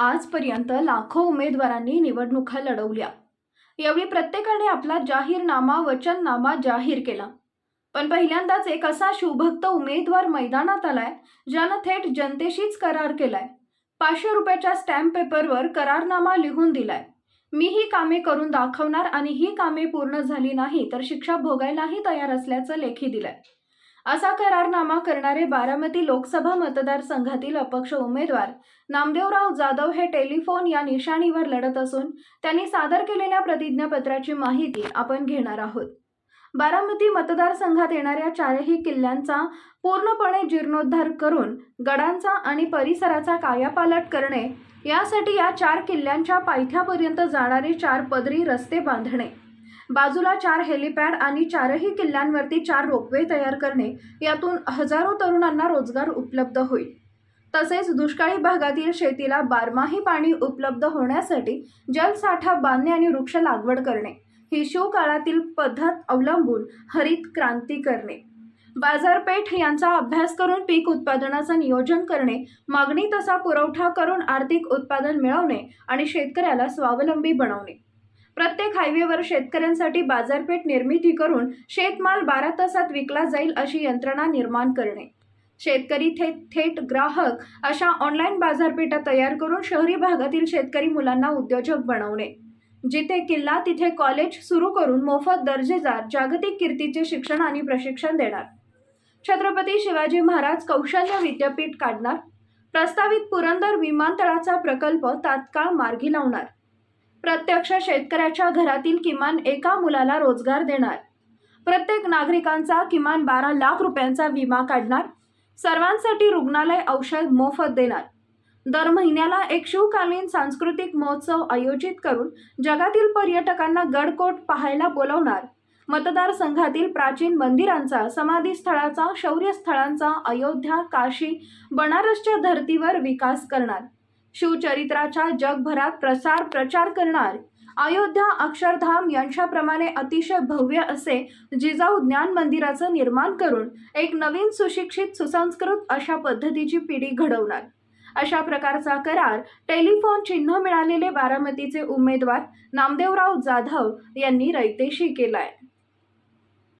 आजपर्यंत लाखो उमेदवारांनी निवडणुका लढवल्या. यावेळी प्रत्येकाने आपला जाहीरनामा वचननामा जाहीर केला. पण पहिल्यांदाच एक असा शिवभक्त उमेदवार मैदानात आलाय ज्यानं थेट जनतेशीच करार केलाय. पाचशे रुपयाच्या स्टॅम्प पेपरवर करारनामा लिहून दिलाय. मी ही कामे करून दाखवणार आणि ही कामे पूर्ण झाली नाही तर शिक्षा भोगायलाही तयार असल्याचं लेखी दिलंय. असा करारनामा करणारे बारामती लोकसभा मतदारसंघातील अपक्ष उमेदवार नामदेवराव जाधव हे टेलिफोन या निशाणीवर लढत असून त्यांनी सादर केलेल्या प्रतिज्ञापत्राची माहिती आपण घेणार आहोत. बारामती मतदारसंघात येणाऱ्या चारही किल्ल्यांचा पूर्णपणे जीर्णोद्धार करून गडांचा आणि परिसराचा कायापालट करणे यासाठी या चार किल्ल्यांच्या पायथ्यापर्यंत जाणारे चार पदरी रस्ते बांधणे. बाजूला चार हेलिपॅड आणि चारही किल्ल्यांवरती चार रोपवे तयार करणे यातून हजारो तरुणांना रोजगार उपलब्ध होईल. तसेच दुष्काळी भागातील शेतीला बारमाही पाणी उपलब्ध होण्यासाठी जलसाठा बांधणे आणि वृक्ष लागवड करणे ही शिवकाळातील पद्धत अवलंबून हरित क्रांती करणे. बाजारपेठ यांचा अभ्यास करून पीक उत्पादनाचं नियोजन करणे मागणी तसा पुरवठा करून आर्थिक उत्पादन मिळवणे आणि शेतकऱ्याला स्वावलंबी बनवणे. प्रत्येक हायवेवर शेतकऱ्यांसाठी बाजारपेठ निर्मिती करून शेतमाल बारा तासात विकला जाईल अशी यंत्रणा निर्माण करणे. शेतकरी थेट थेट ग्राहक अशा ऑनलाईन बाजारपेठा तयार करून शहरी भागातील शेतकरी मुलांना उद्योजक बनवणे. जिथे किल्ला तिथे कॉलेज सुरू करून मोफत दर्जेदार जागतिक कीर्तीचे शिक्षण आणि प्रशिक्षण देणार. छत्रपती शिवाजी महाराज कौशल्य विद्यापीठ काढणार. प्रस्तावित पुरंदर विमानतळाचा प्रकल्प तात्काळ मार्गी लावणार. प्रत्यक्ष शेतकऱ्याच्या घरातील किमान एका मुलाला रोजगार देणार. प्रत्येक नागरिकांचा किमान बारा लाख रुपयांचा विमा काढणार. सर्वांसाठी रुग्णालय औषध मोफत देणार. दर महिन्याला एक शिवकालीन सांस्कृतिक महोत्सव आयोजित करून जगातील पर्यटकांना गडकोट पाहायला बोलवणार. मतदारसंघातील प्राचीन मंदिरांचा समाधीस्थळाचा शौर्यस्थळांचा अयोध्या काशी बनारसच्या धर्तीवर विकास करणार. शिवचरित्राच्या जगभरात प्रसार प्रचार करणार. अयोध्या अक्षरधाम यांच्याप्रमाणे अतिशय भव्य असे जिजाऊ ज्ञान मंदिराचं निर्माण करून एक नवीन सुशिक्षित सुसंस्कृत अशा पद्धतीची पिढी घडवणार. अशा प्रकारचा करार टेलिफोन चिन्ह मिळालेले बारामतीचे उमेदवार नामदेवराव जाधव यांनी रयतेशी केलाय.